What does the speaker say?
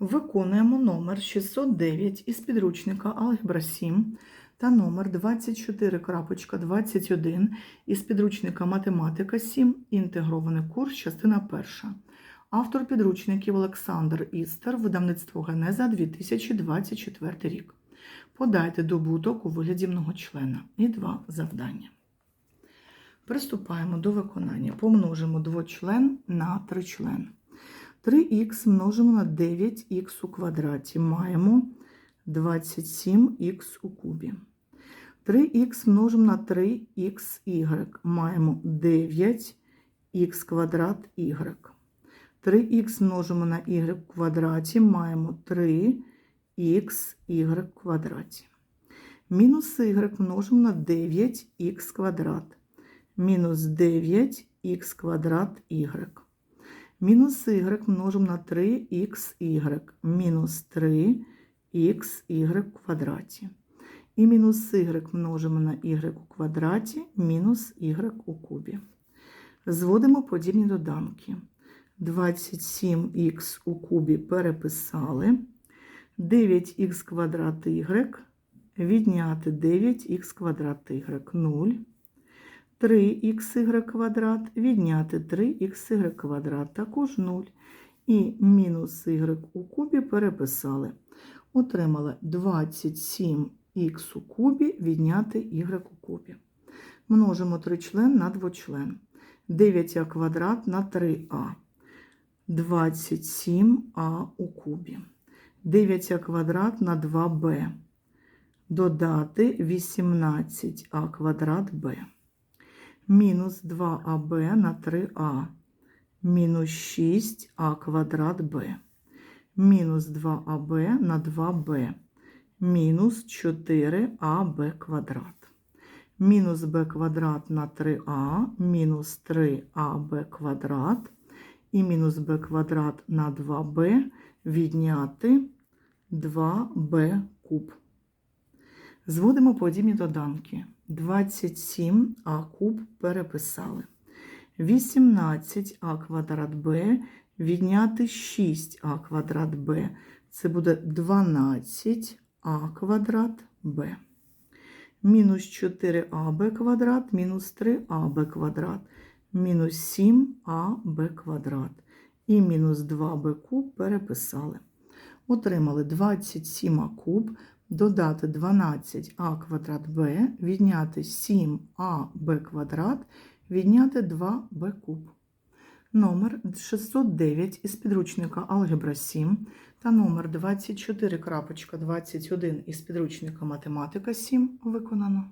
Виконуємо номер 609 із підручника Алгебра 7 та номер 24.21 із підручника Математика 7, інтегрований курс, частина 1. Автор підручників Олександр Істер, видавництво Генеза 2024 рік. Подайте добуток у вигляді многочлена і два завдання. Приступаємо до виконання. Помножимо двочлен на тричлен. 3х множимо на 9х у квадраті. Маємо 27х у кубі. 3х множимо на 3xy. Маємо 9х квадрат y. 3х множимо на y в квадраті. Маємо 3xy в квадраті. Мінус y множимо на 9х квадрат. Мінус 9х квадрат y. Мінус y множимо на 3xy. Мінус 3xy в квадраті. І мінус y множимо на y у квадраті, мінус y у кубі. Зводимо подібні доданки. 27х у кубі переписали. 9х квадрат y відняти 9х квадрат y 0. 3xy квадрат відняти 3xy квадрат також 0. І мінус y у кубі переписали. Отримали 27х у кубі відняти y у кубі. Множимо тричлен на двочлен. 9а квадрат на 3а. 27а у кубі. 9а квадрат на 2b. Додати 18а квадрат b мінус 2аб на 3а, мінус 6а квадрат b, мінус 2аб на 2b, мінус 4аб квадрат, мінус b квадрат на 3а, мінус 3аб квадрат. І мінус b квадрат на 2b відняти 2b куб. Зводимо подібні доданки. 27а куб переписали. 18а квадрат b відняти 6а квадрат b. Це буде 12а квадрат b. Мінус 4аб квадрат, мінус 3аб квадрат, мінус 7аб квадрат. І мінус 2b куб переписали. Отримали 27а куб додати 12а квадрат b, відняти 7аб квадрат, відняти 2b куб. Номер 609 із підручника Алгебра 7 та номер 24.21 із підручника Математика 7 виконано.